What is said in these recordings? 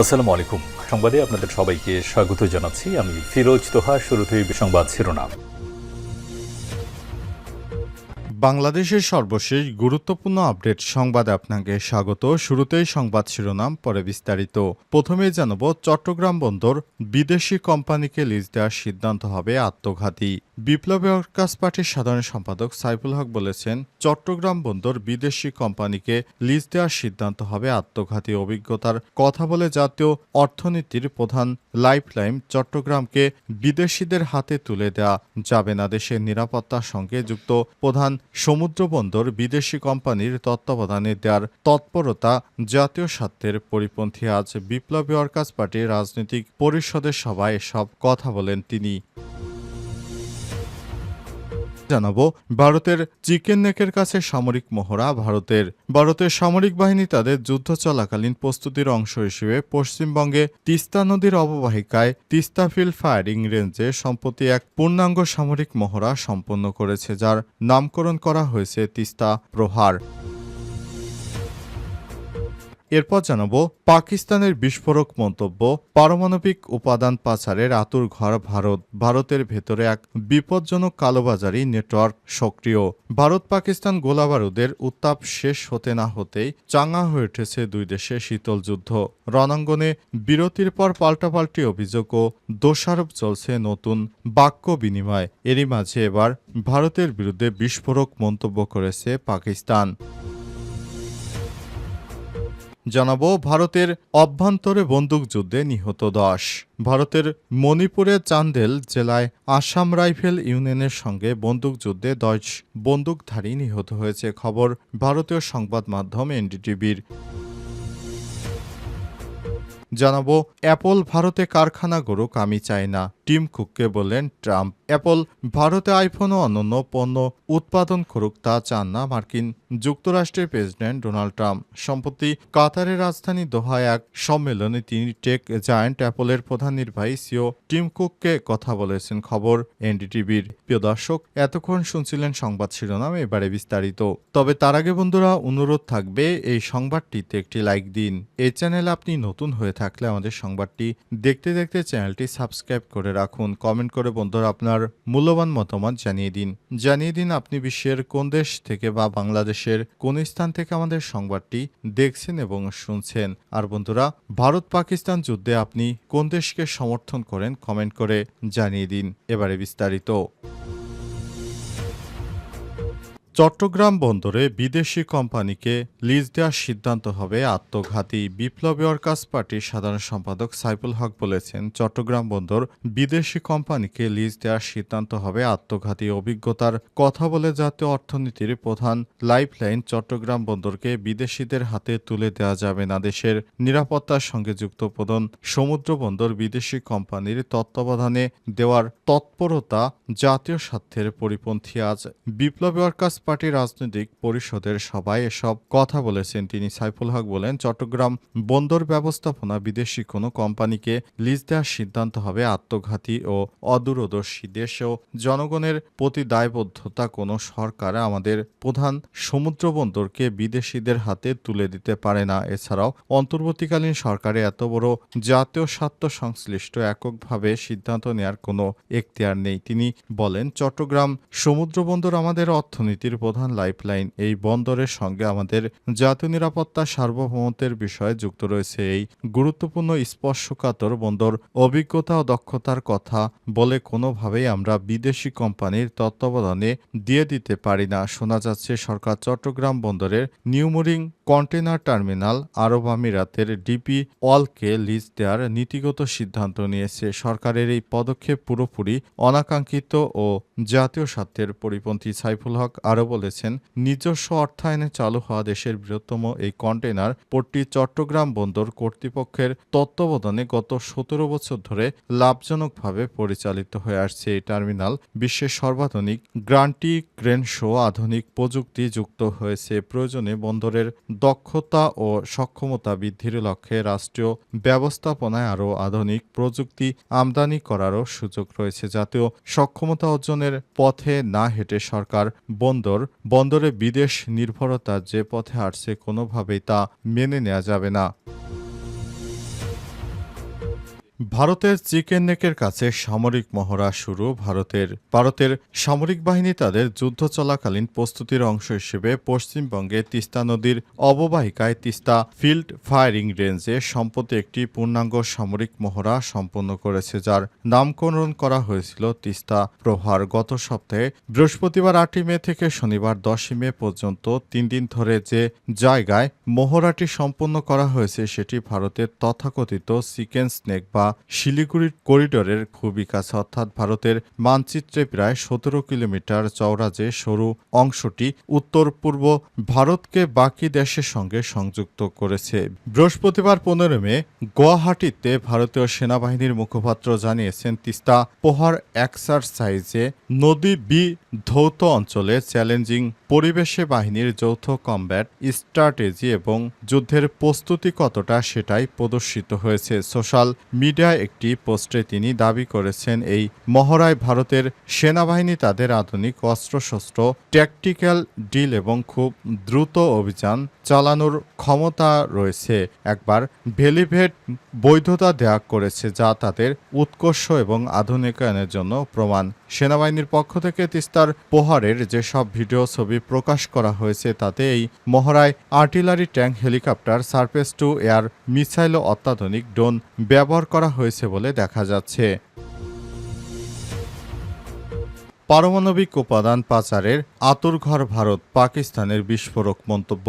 আসসালামু আলাইকুম সংবাদে আপনাদের সবাইকে স্বাগত জানাচ্ছি। আমি ফিরোজ তোহা, শুরুতেই সংবাদ শিরোনাম। বাংলাদেশের সর্বশেষ গুরুত্বপূর্ণ আপডেট সংবাদে আপনাকে স্বাগত। শুরুতেই সংবাদ শিরোনাম, পরে বিস্তারিত। প্রথমে জানাব, চট্টগ্রাম বন্দর বিদেশি কোম্পানিকে লিজ দেওয়ার সিদ্ধান্ত হবে আত্মঘাতী। বিপ্লবী ওয়ার্কার্স পার্টির সাধারণ সম্পাদক সাইফুল হক বলেছেন, চট্টগ্রাম বন্দর বিদেশি কোম্পানিকে লিজ দেওয়ার সিদ্ধান্ত হবে আত্মঘাতী অভিজ্ঞতার কথা বলে জাতীয় অর্থনীতির প্রধান লাইফলাইন চট্টগ্রামকে বিদেশিদের হাতে তুলে দেওয়া যাবে না। দেশের নিরাপত্তার সঙ্গে যুক্ত প্রধান সমুদ্র বন্দর বিদেশি কোম্পানির তত্ত্বাবধানে দেওয়ার তৎপরতা জাতীয় স্বার্থের পরিপন্থী। আজ বিপ্লবী ওয়ার্কার্স পার্টির রাজনৈতিক পরিষদের সভায় সব কথা বলেন তিনি। জানাব, ভারতের চিকেন নেকের কাছে সামরিক মহড়া, ভারতের ভারতের সামরিক বাহিনী তাদের যুদ্ধ চলাকালীন প্রস্তুতির অংশ হিসেবে পশ্চিমবঙ্গে তিস্তা নদীর অববাহিকায় তিস্তা ফিল্ড ফায়ারিং রেঞ্জে সম্প্রতি এক পূর্ণাঙ্গ সামরিক মহড়া সম্পন্ন করেছে, যার নামকরণ করা হয়েছে তিস্তা প্রহার। এরপর জানাব পাকিস্তানের বিস্ফোরক মন্তব্য, পারমাণবিক উপাদান পাচারের আতুর ঘর ভারত, ভারতের ভেতরে এক বিপজ্জনক কালোবাজারি নেটওয়ার্ক সক্রিয়। ভারত পাকিস্তান গোলাবারুদের উত্তাপ শেষ হতে না হতেই চাঙ্গা হয়ে উঠেছে দুই দেশে শীতল যুদ্ধ। রণাঙ্গনে বিরতির পর পাল্টাপাল্টি অভিযোগ ও দোষারোপ চলছে নতুন বাক্য বিনিময়। এরই মাঝে এবার ভারতের বিরুদ্ধে বিস্ফোরক মন্তব্য করেছে পাকিস্তান। জানাব ভারতের অভ্যন্তরে বন্দুকযুদ্ধে নিহত দশ। ভারতের মণিপুরের চান্দেল জেলায় আসাম রাইফেল ইউনিয়নের সঙ্গে বন্দুকযুদ্ধে দশ বন্দুকধারী নিহত হয়েছে খবর ভারতীয় সংবাদ মাধ্যম এনডিটিভির। জানাব অ্যাপল ভারতে কারখানা গড়ুক আমি চাই না। টিম কুককে বললেন, ট্রাম্প, অ্যাপল, ভারতে আইফোন ও অন্যান্য পণ্য উৎপাদন করুক তা চান না মার্কিন যুক্তরাষ্ট্রের প্রেসিডেন্ট ডোনাল্ড ট্রাম্প। সম্প্রতি কাতারের রাজধানী দোহায় এক সম্মেলনে তিনি টেক জায়ান্ট অ্যাপলের প্রধান নির্বাহী সিও টিম কুককে কথা বলেছেন খবর এনডিটিভির। প্রিয় দর্শক, এতক্ষণ শুনছিলেন সংবাদ শিরোনাম, এবারে বিস্তারিত। তবে তার আগে বন্ধুরা, অনুরোধ থাকবে এই সংবাদটিতে একটি লাইক দিন। এই চ্যানেল আপনি নতুন হয়ে থাকলে আমাদের সংবাদটি দেখতে দেখতে চ্যানেলটি সাবস্ক্রাইব করে রাখুন কমেন্ট করে বন্ধুরা আপনার মূল্যবান মতামত জানিয়ে দিন। জানিয়ে দিন আপনি বিশ্বের কোন দেশ থেকে বা বাংলাদেশের কোন স্থান থেকে আমাদের সংবাদটি দেখছেন এবং শুনছেন। আর বন্ধুরা ভারত পাকিস্তান যুদ্ধে আপনি কোন দেশকে সমর্থন করেন কমেন্ট করে জানিয়ে দিন। এবারে বিস্তারিত। চট্টগ্রাম বন্দরে বিদেশি কোম্পানিকে লিজ দেওয়ার সিদ্ধান্ত হবে আত্মঘাতী বিপ্লবী ওয়ার্কার্স পার্টির সাধারণ সম্পাদক সাইফুল হক বলেছেন, চট্টগ্রাম বন্দর বিদেশি কোম্পানিকে লিজ দেওয়ার সিদ্ধান্ত হবে আত্মঘাতী অভিজ্ঞতার কথা বলে জাতীয় অর্থনীতির প্রধান লাইফলাইন চট্টগ্রাম বন্দরকে বিদেশিদের হাতে তুলে দেওয়া যাবে না। দেশের নিরাপত্তার সঙ্গে যুক্ত প্রধান সমুদ্র বন্দর বিদেশি কোম্পানির তত্ত্বাবধানে দেওয়ার তৎপরতা জাতীয় স্বার্থের পরিপন্থী। আজ বিপ্লবী ওয়ার্কার্স পার্টি রাজনৈতিক পরিষদের সভায় এসব কথা বলেছেন তিনি সাইফুল হক বলেন চট্টগ্রাম বন্দর ব্যবস্থাপনা বিদেশি কোনো কোম্পানিকে লিজ দেওয়ার সিদ্ধান্ত হবে আত্মঘাতী ও অদূরদর্শী দেশ ও জনগণের প্রতি দায়বদ্ধতা কোনো সরকার আমাদের প্রধান সমুদ্র বন্দরকে বিদেশিদের হাতে তুলে দিতে পারে না এছাড়াও অন্তর্বর্তীকালীন সরকারে এত বড় জাতীয় স্বার্থ সংশ্লিষ্ট এককভাবে সিদ্ধান্ত নেয়ার কোনো এখতিয়ার নেই তিনি বলেন চট্টগ্রাম সমুদ্র বন্দর আমাদের অর্থনীতির প্রধান লাইফলাইন এই বন্দরের সঙ্গে আমাদের জাতীয় নিরাপত্তা সার্বভৌমত্বের বিষয়ে যুক্ত রয়েছে এই গুরুত্বপূর্ণ স্পর্শকাতর বন্দর। অভিজ্ঞতা ও দক্ষতার কথা বলে কোনোভাবেই আমরা বিদেশি কোম্পানির তত্ত্বাবধানে দিয়ে দিতে পারি না। শোনা যাচ্ছে, সরকার চট্টগ্রাম বন্দরের নিউমোরিং কন্টেনার টার্মিনাল আরব আমিরাতের ডিপি অলকে লিজ দেওয়ার নীতিগত সিদ্ধান্ত নিয়েছে। সরকারের এই পদক্ষেপ পুরোপুরি অনাকাঙ্ক্ষিত ও জাতীয় স্বার্থের পরিপন্থী সাইফুল হক আরও বলেছেন, নিজস্ব অর্থায়নে চালু হওয়া দেশের বৃহত্তম এই কন্টেনার পোর্টটি চট্টগ্রাম বন্দর কর্তৃপক্ষের তত্ত্বাবধানে গত সতেরো বছর ধরে লাভজনকভাবে পরিচালিত হয়ে আসছে এই টার্মিনাল। বিশ্বের সর্বাধুনিক গ্রান্টি ক্রেন শো আধুনিক প্রযুক্তি যুক্ত হয়েছে। প্রয়োজনে বন্দরের দক্ষতা ও সক্ষমতা বৃদ্ধির লক্ষ্যে রাষ্ট্রীয় ব্যবস্থাপনায় আরও আধুনিক প্রযুক্তি আমদানি করারও সুযোগ রয়েছে। জাতীয় সক্ষমতা অর্জনের পথে না হেঁটে সরকার বন্দর, বন্দরে বিদেশ নির্ভরতা যে পথে আসছে কোনোভাবেই তা মেনে নেওয়া যাবে না। ভারতের চিকেন নেকের কাছে সামরিক মহড়া শুরু, ভারতের ভারতের সামরিক বাহিনী তাদের যুদ্ধ চলাকালীন প্রস্তুতির অংশ হিসেবে পশ্চিমবঙ্গে তিস্তা নদীর অববাহিকায় তিস্তা ফিল্ড ফায়ারিং রেঞ্জে সম্প্রতি একটি পূর্ণাঙ্গ সামরিক মহড়া সম্পন্ন করেছে, যার নামকরণ করা হয়েছিল তিস্তা প্রহার গত সপ্তাহে বৃহস্পতিবার আটই মে থেকে শনিবার দশই মে পর্যন্ত তিন দিন ধরে যে জায়গায় মহড়াটি সম্পন্ন করা হয়েছে, সেটি ভারতের তথাকথিত সিকেন স্নেক বা শিলিগুড়ি করিডোরের খুবই কাছে, অর্থাৎ ভারতের মানচিত্রে প্রায় সতেরো কিলোমিটার চওড়া যে সরু অংশটি উত্তর পূর্ব ভারতকে বাকি দেশের সঙ্গে সংযুক্ত করেছে। বৃহস্পতিবার পনেরো মে গুয়াহাটিতে ভারতীয় সেনাবাহিনীর মুখপাত্র জানিয়েছেন, তিস্তা পোহার এক্সারসাইজে নদী বি ধৌত অঞ্চলে চ্যালেঞ্জিং পরিবেশে বাহিনীর যৌথ কমব্যাট স্ট্র্যাটেজি এবং যুদ্ধের প্রস্তুতি কতটা সেটাই প্রদর্শিত হয়েছে। সোশ্যাল মিডিয়ায় একটি পোস্টে তিনি দাবি করেছেন, এই মহড়ায় ভারতের সেনাবাহিনী তাদের আধুনিক অস্ত্রশস্ত্র, ট্যাকটিক্যাল ডিল এবং খুব দ্রুত অভিযান চালানোর ক্ষমতা রয়েছে। একবার ভেলিভেট বৈধতা দেয়া করেছে, যা তাদের উৎকর্ষ এবং আধুনিকায়নের জন্য প্রমাণ। সেনাবাহিনীর পক্ষ থেকে তিস্তার পোহারের যেসব ভিডিও ছবি প্রকাশ করা হয়েছে তাতে এই মহড়ায় artillery tank helicopter, surface to air, missile ও অত্যাধুনিক ড্রোন ব্যবহার করা হয়েছে বলে দেখা যাচ্ছে। পারমাণবিক উপাদান পাচারের আতুরঘর ভারত পাকিস্তানের বিস্ফোরক মন্তব্য।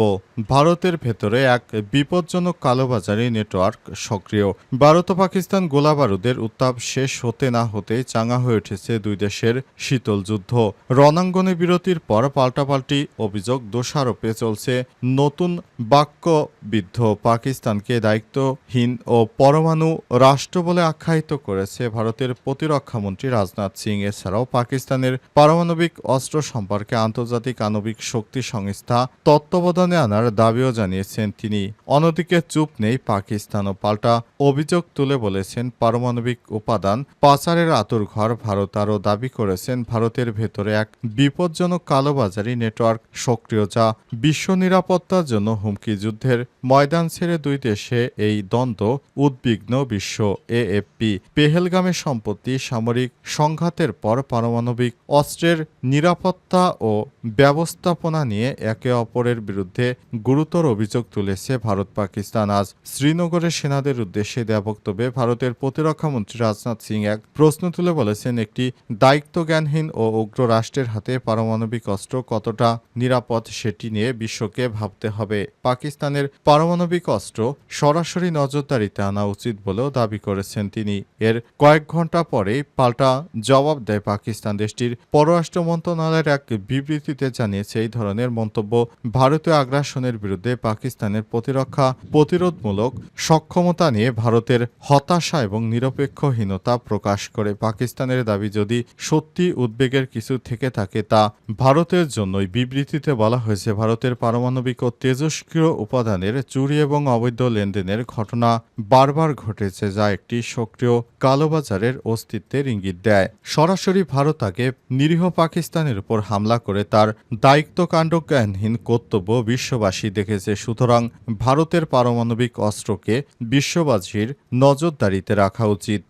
ভারতের ভেতরে এক বিপজ্জনক কালোবাজারি নেটওয়ার্ক সক্রিয়। ভারত ও পাকিস্তান গোলাবারুদের উত্তাপ শেষ হতে না হতেই চাঙা হয়ে উঠেছে দুই দেশের শীতল যুদ্ধ। রণাঙ্গনে বিরতির পর পাল্টাপাল্টি অভিযোগ, দোষারোপে চলছে নতুন বাক্যবিদ্ধ পাকিস্তানকে দায়িত্বহীন ও পরমাণু রাষ্ট্র বলে আখ্যায়িত করেছে ভারতের প্রতিরক্ষামন্ত্রী রাজনাথ সিং। এছাড়াও পাকিস্তানের পারমাণবিক অস্ত্র সম্পর্কে আন্তর্জাতিক আণবিক শক্তি সংস্থা তত্ত্বাবধানে আনার দাবিও জানিয়েছেন তিনি। অন্যদিকে চুপ নেই পাকিস্তান ও পাল্টা অভিযোগ তুলে বলেছেন পারমাণবিক উপাদান পাচারের আতুরঘর ভারত আরও দাবি করেছেন ভারতের ভেতরে এক বিপজ্জনক কালোবাজারি নেটওয়ার্ক সক্রিয় যা বিশ্ব নিরাপত্তার জন্য হুমকি যুদ্ধের ময়দান ছেড়ে দুই দেশে এই দ্বন্দ্ব উদ্বিগ্ন বিশ্ব এএফপি। পেহেলগামে সম্পত্তি সামরিক সংঘাতের পর পারমাণবিক অস্ত্রের নিরাপত্তা ও ব্যবস্থাপনা নিয়ে একে অপরের বিরুদ্ধে গুরুতর অভিযোগ তুলেছে ভারত পাকিস্তান। আজ শ্রীনগরে সেনাদের উদ্দেশ্যে দেয়া বক্তব্যে ভারতের প্রতিরক্ষামন্ত্রী রাজনাথ সিং এক প্রশ্ন তুলে বলেছেন, একটি দায়িত্বজ্ঞানহীন ও উগ্র রাষ্ট্রের হাতে পারমাণবিক অস্ত্র কতটা নিরাপদ সেটি নিয়ে বিশ্বকে ভাবতে হবে। পাকিস্তানের পারমাণবিক অস্ত্র সরাসরি নজরদারিতে আনা উচিত বলেও দাবি করেছেন তিনি। এর কয়েক ঘণ্টা পরেই পাল্টা জবাব দেয় পাকিস্তান দেশটির পররাষ্ট্র মন্ত্রণালয়ের এক বিবৃতিতে জানিয়েছে এই ধরনের মন্তব্য ভারতীয় আগ্রাসনের বিরুদ্ধে পাকিস্তানের প্রতিরক্ষা প্রতিরোধমূলক সক্ষমতা নিয়ে ভারতের হতাশা এবং নিরপেক্ষহীনতা প্রকাশ করে। পাকিস্তানের দাবি, যদি সত্যি উদ্বেগের কিছু থেকে থাকে, তা ভারতের জন্যই। বিবৃতিতে বলা হয়েছে, ভারতের পারমাণবিক ও তেজস্ক্রিয় উপাদানের চুরি এবং অবৈধ লেনদেনের ঘটনা বারবার ঘটেছে, যা একটি সক্রিয় কালোবাজারের অস্তিত্বের ইঙ্গিত দেয়। সরাসরি ভারত আগে নিরীহ পাকিস্তানের উপর হামলা করে তার দায়িত্ব কাণ্ডজ্ঞানহীন কর্তব্য বিশ্ববাসী দেখেছে। সুতরাং ভারতের পারমাণবিক অস্ত্রকে বিশ্ববাসীর নজরদারিতে রাখা উচিত।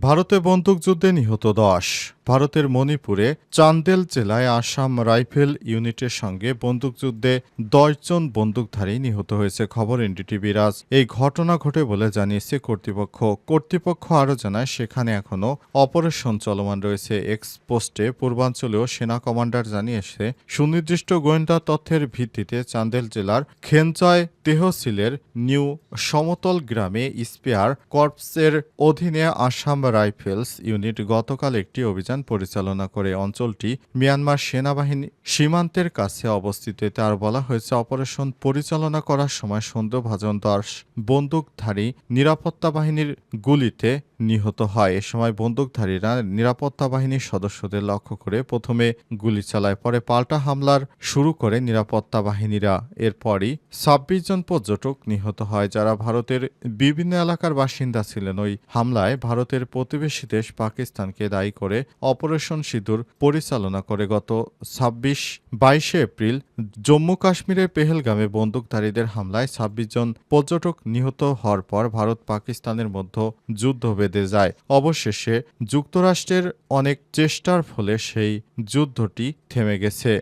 ভারতে বন্দুকযুদ্ধে নিহত দশ। ভারতের মণিপুরে চান্দেল জেলায় আসাম রাইফেল ইউনিটের সঙ্গে বন্দুকযুদ্ধে দশজন বন্দুকধারী নিহত হয়েছে, খবর এনডিটিভি রাজ। এই ঘটনা ঘটে বলে জানিয়েছে কর্তৃপক্ষ। কর্তৃপক্ষ আরও জানায়, সেখানে এখনও অপারেশন চলমান রয়েছে। এক্স পোস্টে পূর্বাঞ্চলীয় সেনা কমান্ডার জানিয়েছে, সুনির্দিষ্ট গোয়েন্দা তথ্যের ভিত্তিতে চান্দেল জেলার খেনচয় তেহসিলের নিউ সমতল গ্রামে স্পেয়ার কর্পসের অধীনে আসাম রাইফেলস ইউনিট গতকাল একটি অভিযান পরিচালনা করে অঞ্চলটি মিয়ানমার সেনাবাহিনী সীমান্তের কাছে অবস্থিত। এতে আর বলা হয়েছে, অপারেশন পরিচালনা করার সময় সন্দেহভাজন দশ বন্দুকধারী নিরাপত্তা বাহিনীর গুলিতে নিহত হয়। এ সময় বন্দুকধারীরা নিরাপত্তা বাহিনীর সদস্যদের লক্ষ্য করে প্রথমে গুলি চালায়, পরে পাল্টা হামলার শুরু করে নিরাপত্তা বাহিনীরা। এরপরই ছাব্বিশ জন পর্যটক নিহত হয়, যারা ভারতের বিভিন্ন এলাকার বাসিন্দা ছিলেন। ওই হামলায় ভারতের প্রতিবেশী দেশ পাকিস্তানকে দায়ী করে অপারেশন সিঁদুর পরিচালনা করে গত ছাব্বিশ বাইশে এপ্রিল জম্মু কাশ্মীরের পেহেলগামে বন্দুকধারীদের হামলায় ছাব্বিশ জন পর্যটক নিহত হওয়ার পর ভারত পাকিস্তানের মধ্যে যুদ্ধ বেঁধে যায়। অবশেষে যুক্তরাষ্ট্রের অনেক চেষ্টার ফলে সেই যুদ্ধটি থেমে গেছে।